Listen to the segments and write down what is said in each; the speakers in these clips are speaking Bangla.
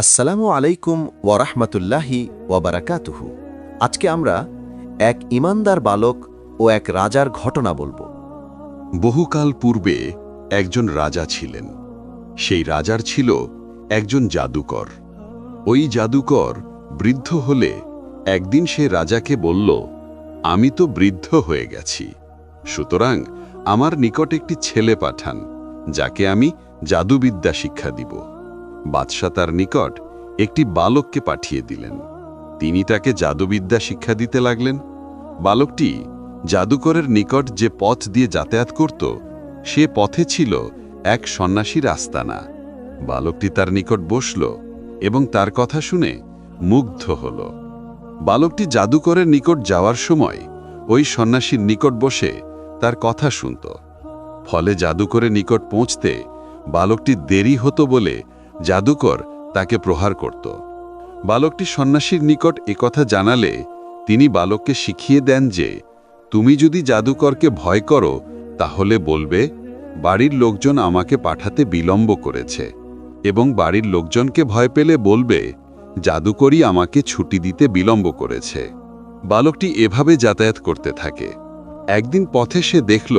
আসসালামু আলাইকুম ওয়ারাহমাতুল্লাহি ওয়াবারাকাতুহু আজকে আমরা এক ইমানদার বালক ও এক রাজার ঘটনা বলব। বহুকাল পূর্বে একজন রাজা ছিলেন। সেই রাজার ছিল একজন জাদুকর। ওই জাদুকর বৃদ্ধ হলে একদিন সে রাজাকে বলল, আমি তো বৃদ্ধ হয়ে গেছি। সুতরাং আমার নিকট একটি ছেলে পাঠান, যাকে আমি জাদুবিদ্যা শিক্ষা দিব। বাদশা তার নিকট একটি বালককে পাঠিয়ে দিলেন। তিনি তাকে জাদুবিদ্যা শিক্ষা দিতে লাগলেন। বালকটি জাদুকরের নিকট যে পথ দিয়ে যাতায়াত করত, সে পথে ছিল এক সন্ন্যাসীর আস্তানা। বালকটি তার নিকট বসল এবং তার কথা শুনে মুগ্ধ হল। বালকটি জাদুকরের নিকট যাওয়ার সময় ওই সন্ন্যাসীর নিকট বসে তার কথা শুনত। ফলে জাদুকরের নিকট পৌঁছতে বালকটি দেরি হতো বলে জাদুকর তাকে প্রহার করত। বালকটি সন্ন্যাসীর নিকট একথা জানালে তিনি বালককে শিখিয়ে দেন যে, তুমি যদি জাদুকরকে ভয় করো, তাহলে বলবে, বাড়ির লোকজন আমাকে পাঠাতে বিলম্ব করেছে। এবং বাড়ির লোকজনকে ভয় পেলে বলবে, জাদুকরই আমাকে ছুটি দিতে বিলম্ব করেছে বালকটি এভাবে যাতায়াত করতে থাকে। একদিন পথে সে দেখল,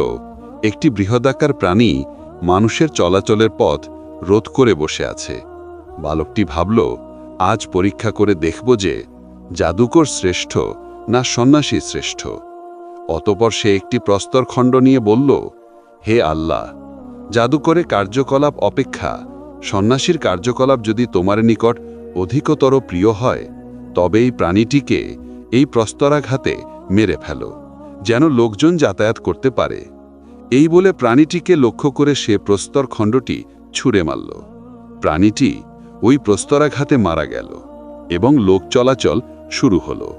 একটি বৃহদাকার প্রাণী মানুষের চলাচলের পথ রোধ করে বসে আছে। বালকটি ভাবল, আজ পরীক্ষা করে দেখব যে জাদুকর শ্রেষ্ঠ না সন্ন্যাসী শ্রেষ্ঠ। অতপর সে একটি প্রস্তরখণ্ড নিয়ে বলল, হে আল্লাহ, জাদুকরে কার্যকলাপ অপেক্ষা, সন্ন্যাসীর কার্যকলাপ যদি তোমার নিকট অধিকতর প্রিয় হয়, তবে এই প্রাণীটিকে এই প্রস্তরাঘাতে মেরে ফেলো, যেন লোকজন যাতায়াত করতে পারে। এই বলে প্রাণীটিকে লক্ষ্য করে সে প্রস্তর খণ্ডটি ছুঁড়ে মারল। প্রাণীটি ওই প্রস্তরাঘাতে মারা গেল এবং লোক চলাচল শুরু হল।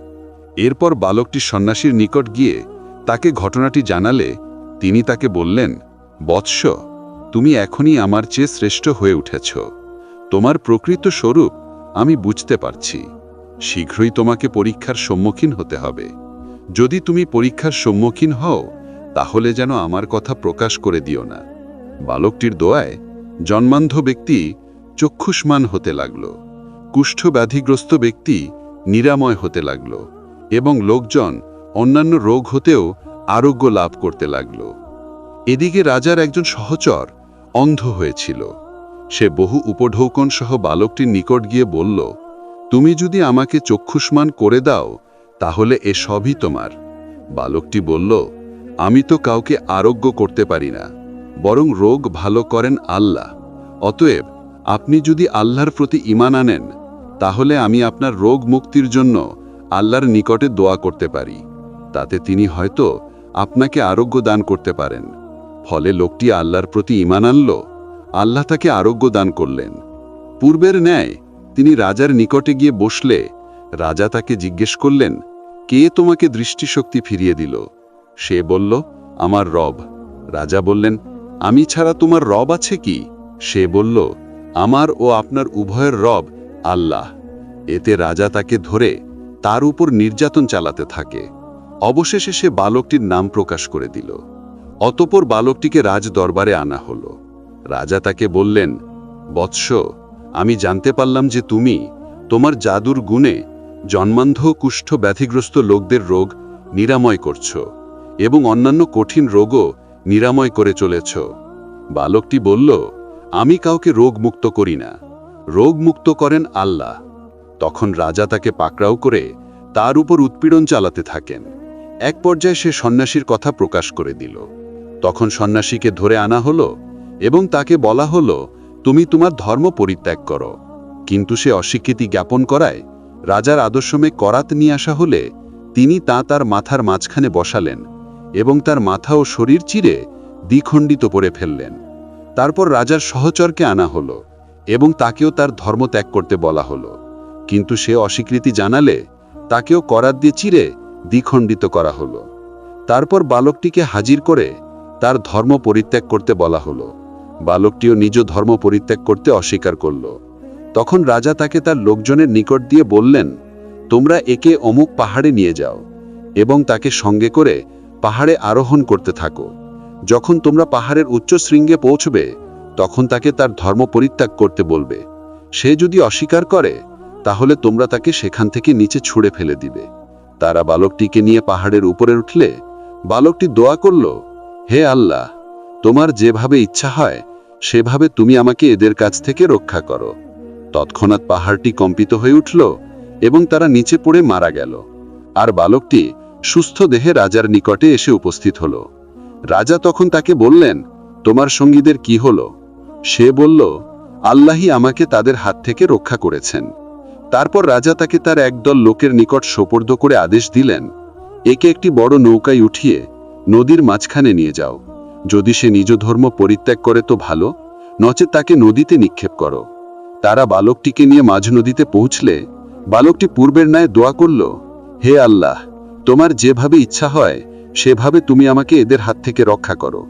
এরপর বালকটি সন্ন্যাসীর নিকট গিয়ে তাকে ঘটনাটি জানালে তিনি তাকে বললেন, বৎস, তুমি এখনই আমার চেয়ে শ্রেষ্ঠ হয়ে উঠেছ। তোমার প্রকৃত স্বরূপ আমি বুঝতে পারছি। শীঘ্রই তোমাকে পরীক্ষার সম্মুখীন হতে হবে। যদি তুমি পরীক্ষার সম্মুখীন হও, তাহলে যেন আমার কথা প্রকাশ করে দিও না। বালকটির দোয়ায় জন্মান্ধ ব্যক্তি চক্ষুষ্মান হতে লাগল। কুষ্ঠ ব্যাধিগ্রস্ত ব্যক্তি নিরাময় হতে লাগল এবং লোকজন অন্যান্য রোগ হতেও আরোগ্য লাভ করতে লাগল। এদিকে রাজার একজন সহচর অন্ধ হয়েছিল। সে বহু উপঢৌকন সহ বালকটির নিকট গিয়ে বলল, তুমি যদি আমাকে চক্ষুষ্মান করে দাও, তাহলে এ সবই তোমার। বালকটি বলল, আমি তো কাউকে আরোগ্য করতে পারি না। বরং রোগ ভালো করেন আল্লাহ। অতএব আপনি যদি আল্লাহর প্রতি ইমান আনেন, তাহলে আমি আপনার রোগ মুক্তির জন্য আল্লাহর নিকটে দোয়া করতে পারি। তাতে তিনি হয়তো আপনাকে আরোগ্য দান করতে পারেন। ফলে লোকটি আল্লাহর প্রতি ইমান আনল, আল্লাহ তাকে আরোগ্য দান করলেন। পূর্বের ন্যায় তিনি রাজার নিকটে গিয়ে বসলে, রাজা তাকে জিজ্ঞেস করলেন, কে তোমাকে দৃষ্টিশক্তি ফিরিয়ে দিল? সে বলল, আমার রব। রাজা বললেন আমি ছাড়া তোমার রব আছে কি? সে বলল, আমার ও আপনার উভয়ের রব আল্লাহ। এতে রাজা তাকে ধরে তার উপর নির্যাতন চালাতে থাকে। অবশেষে সে বালকটির নাম প্রকাশ করে দিল। অতপর বালকটিকে রাজ দরবারে আনা হল। রাজা তাকে বললেন, বৎস, আমি জানতে পারলাম যে তুমি তোমার জাদুর গুণে জন্মান্ধ, কুষ্ঠ ব্যাধিগ্রস্ত লোকদের রোগ নিরাময় করছ এবং অন্যান্য কঠিন রোগও নিরাময় করে চলেছ। বালকটি বলল, আমি কাউকে রোগ মুক্ত করি না। রোগ মুক্ত করেন আল্লাহ। তখন রাজা তাকে পাকড়াও করে তার উপর উৎপীড়ন চালাতে থাকেন। এক পর্যায়ে সে সন্ন্যাসীর কথা প্রকাশ করে দিল। তখন সন্ন্যাসীকে ধরে আনা হলো এবং তাকে বলা হলো, তুমি তোমার ধর্ম পরিত্যাগ করো। কিন্তু সে অস্বীকৃতি জ্ঞাপন করায় রাজার আদর্শমে করাত নিয়ে আসা হলে তিনি তা তার মাথার মাঝখানে বসালেন এবং তার মাথা ও শরীর চিরে দ্বিখণ্ডিত করে ফেললেন। তারপর রাজার সহচরকে আনা হলো এবং তাকেও তার ধর্ম ত্যাগ করতে বলা হলো। কিন্তু সে অস্বীকৃতি জানালে তাকেও করাত দিয়ে চিরে দ্বিখণ্ডিত করা হলো। তারপর বালকটিকে হাজির করে তার ধর্ম পরিত্যাগ করতে বলা হলো। বালকটিও নিজ ধর্ম পরিত্যাগ করতে অস্বীকার করল। তখন রাজা তাকে তার লোকজনের নিকট দিয়ে বললেন, তোমরা একে অমুক পাহাড়ে নিয়ে যাও এবং তাকে সঙ্গে করে পাহাড়ে আরোহণ করতে থাকো। যখন তোমরা পাহাড়ের উচ্চ শৃঙ্গে পৌঁছবে, তখন তাকে তার ধর্ম পরিত্যাগ করতে বলবে। সে যদি অস্বীকার করে, তাহলে তোমরা তাকে সেখান থেকে নিচে ছুঁড়ে ফেলে দিবে। তারা বালকটিকে নিয়ে পাহাড়ের উপরে উঠলে, বালকটি দোয়া করল, হে আল্লাহ, তোমার যেভাবে ইচ্ছা হয়, সেভাবে তুমি আমাকে এদের কাছ থেকে রক্ষা করো। তৎক্ষণাৎ পাহাড়টি কম্পিত হয়ে উঠল এবং তারা নিচে পড়ে মারা গেল। আর বালকটি সুস্থ দেহে রাজার নিকটে এসে উপস্থিত হল। রাজা তখন তাকে বললেন, তোমার সঙ্গীদের কি হল? সে বলল, আল্লাহই আমাকে তাদের হাত থেকে রক্ষা করেছেন। তারপর রাজা তাকে তার একদল লোকের নিকট সোপর্দ করে আদেশ দিলেন, একে একটি বড় নৌকায় উঠিয়ে নদীর মাঝখানে নিয়ে যাও। যদি সে নিজ ধর্ম পরিত্যাগ করে তো ভালো নচে তাকে নদীতে নিক্ষেপ করো। তারা বালকটিকে নিয়ে মাঝ নদীতে পৌঁছলে বালকটি পূর্বের ন্যায় দোয়া করল, হে আল্লাহ তোমার যেভাবে ইচ্ছা হয়, সেভাবে তুমি আমাকে এদের হাত থেকে রক্ষা করো।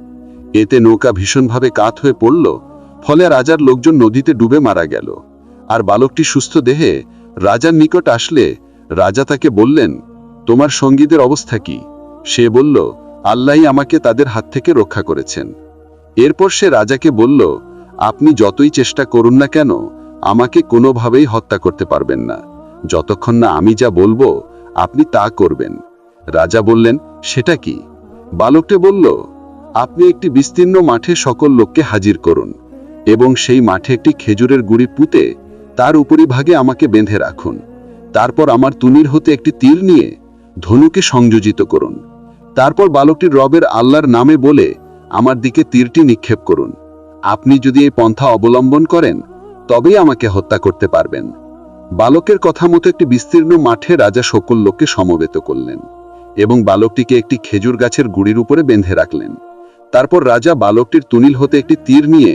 এতে নৌকা ভীষণভাবে কাত হয়ে পড়ল, ফলে রাজার লোকজন নদীতে ডুবে মারা গেল। আর বালকটি সুস্থ দেহে রাজার নিকট আসলে রাজা তাকে বললেন, তোমার সঙ্গীদের অবস্থা কি? সে বলল, আল্লাহই আমাকে তাদের হাত থেকে রক্ষা করেছেন। এরপর সে রাজাকে বলল, আপনি যতই চেষ্টা করুন না কেন, আমাকে কোনোভাবেই হত্যা করতে পারবেন না। যতক্ষণ না আমি যা বলব আপনি তা করবেন। রাজা বললেন, সেটা কি? বালকটে বলল, আপনি একটি বিস্তীর্ণ মাঠে সকল লোককে হাজির করুন এবং সেই মাঠে একটি খেজুরের গুড়ি পুঁতে তার উপরিভাগে আমাকে বেঁধে রাখুন। তারপর আমার তুনির হতে একটি তীর নিয়ে ধনুকে সংযোজিত করুন। তারপর বালকটির রবের আল্লাহর নামে বলে আমার দিকে তীরটি নিক্ষেপ করুন। আপনি যদি এই পন্থা অবলম্বন করেন, তবেই আমাকে হত্যা করতে পারবেন। বালকের কথা মতো একটি বিস্তীর্ণ মাঠে রাজা সকল লোককে সমবেত করলেন এবং বালকটিকে একটি খেজুর গাছের গুড়ির উপরে বেঁধে রাখলেন। তারপর রাজা বালকটির তুনিল হতে একটি তীর নিয়ে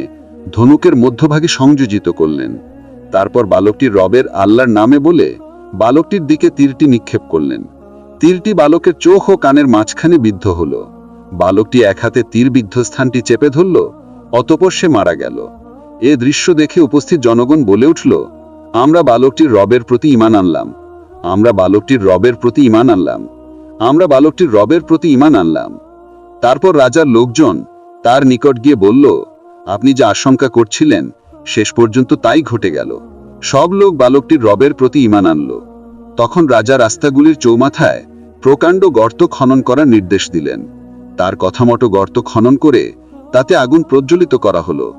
ধনুকের মধ্যভাগে সংযোজিত করলেন। তারপর বালকটি রবের আল্লাহর নামে বলে বালকটির দিকে তীরটি নিক্ষেপ করলেন। তীরটি বালকের চোখ ও কানের মাঝখানে বিদ্ধ হল। বালকটি এক হাতে তীর বিদ্ধ স্থানটি চেপে ধরল, অতপর সে মারা গেল। এ দৃশ্য দেখে উপস্থিত জনগণ বলে উঠল আমরা বালকটির রবের প্রতি ইমান আনলাম। আমরা বালকটির রবের প্রতি ইমান আনলাম। আমরা বালকটির রবের প্রতি ইমান আনলাম। তারপর রাজার লোকজন তার নিকট গিয়ে বলল, আপনি যা আশঙ্কা করছিলেন, শেষ পর্যন্ত তাই ঘটে গেল। সব লোক বালকটির রবের প্রতি ইমান আনল। তখন রাজা রাস্তাগুলির চৌমাথায় প্রকাণ্ড গর্ত খনন করার নির্দেশ দিলেন। তার কথা মতো গর্ত খনন করে তাতে আগুন প্রজ্বলিত করা হলো।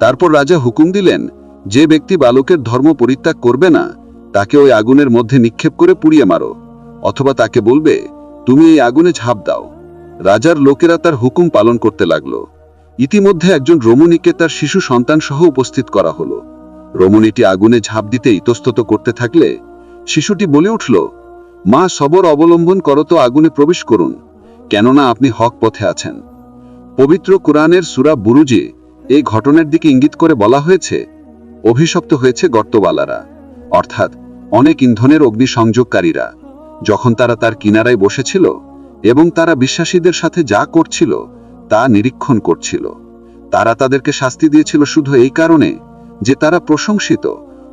তারপর রাজা হুকুম দিলেন যে ব্যক্তি বালকের ধর্ম পরিত্যাগ করবে না, তাকে ওই আগুনের মধ্যে নিক্ষেপ করে পুড়িয়ে মারো, অথবা তাকে বলবে, তুমি এই আগুনে ঝাঁপ দাও। রাজার লোকেরা তার হুকুম পালন করতে লাগল। ইতিমধ্যে একজন রমণীকে তার শিশু সন্তান সহ উপস্থিত করা হলো। রমণীটি আগুনে ঝাঁপ দিতে ইতস্তত করতে থাকলে, শিশুটি বলে উঠল, মা, সবর অবলম্বন করো তো আগুনে প্রবেশ করুন, কেননা আপনি হক পথে আছেন। পবিত্র কোরআনের সুরা বুরুজে এই ঘটনার দিকে ইঙ্গিত করে বলা হয়েছে অভিশপ্ত হয়েছে গর্তবালারা অর্থাৎ অনেক ইন্ধনের অগ্নিসংযোগকারীরা। যখন তারা তার কিনারায় বসেছিল এবং তারা বিশ্বাসীদের সাথে যা করছিল তা নিরীক্ষণ করছিল, তারা তাদেরকে শাস্তি দিয়েছিল শুধু এই কারণে যে তারা প্রশংসিত,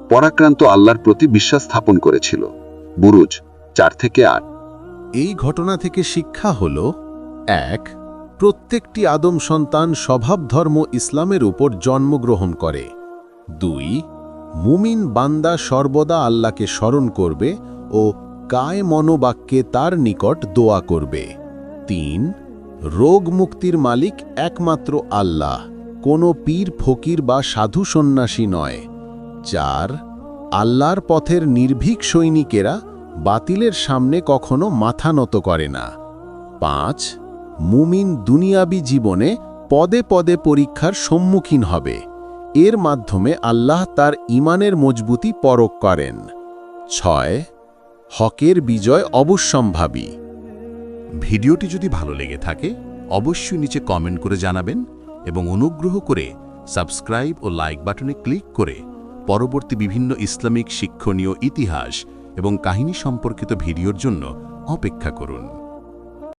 পরাক্রান্ত আল্লাহর প্রতি বিশ্বাস স্থাপন করেছিল। বুরুজ চার থেকে আট। এই ঘটনা থেকে শিক্ষা হল, এক, প্রত্যেকটি আদম সন্তান স্বভাব ধর্ম ইসলামের উপর জন্মগ্রহণ করে। দুই, মুমিন বান্দা সর্বদা আল্লাহকে স্মরণ করবে ও কায় মনোবাক্যে তার নিকট দোয়া করবে। তিন, রোগ মুক্তির মালিক একমাত্র আল্লাহ, কোনো পীর, ফকির বা সাধু সন্ন্যাসী নয়। চার, আল্লাহর পথের নির্ভীক সৈনিকেরা বাতিলের সামনে কখনো মাথা নত করে না। পাঁচ, মুমিন দুনিয়াবি জীবনে পদে পদে পরীক্ষার সম্মুখীন হবে। এর মাধ্যমে আল্লাহ তার ইমানের মজবুতি পরক করেন। ছয়, হকের বিজয় অবশ্যম্ভাবী। ভিডিওটি যদি ভালো লেগে থাকে, অবশ্যই নিচে কমেন্ট করে জানাবেন এবং অনুগ্রহ করে সাবস্ক্রাইব ও লাইক বাটনে ক্লিক করে পরবর্তী বিভিন্ন ইসলামিক শিক্ষণীয় ইতিহাস এবং কাহিনী সম্পর্কিত ভিডিওর জন্য অপেক্ষা করুন।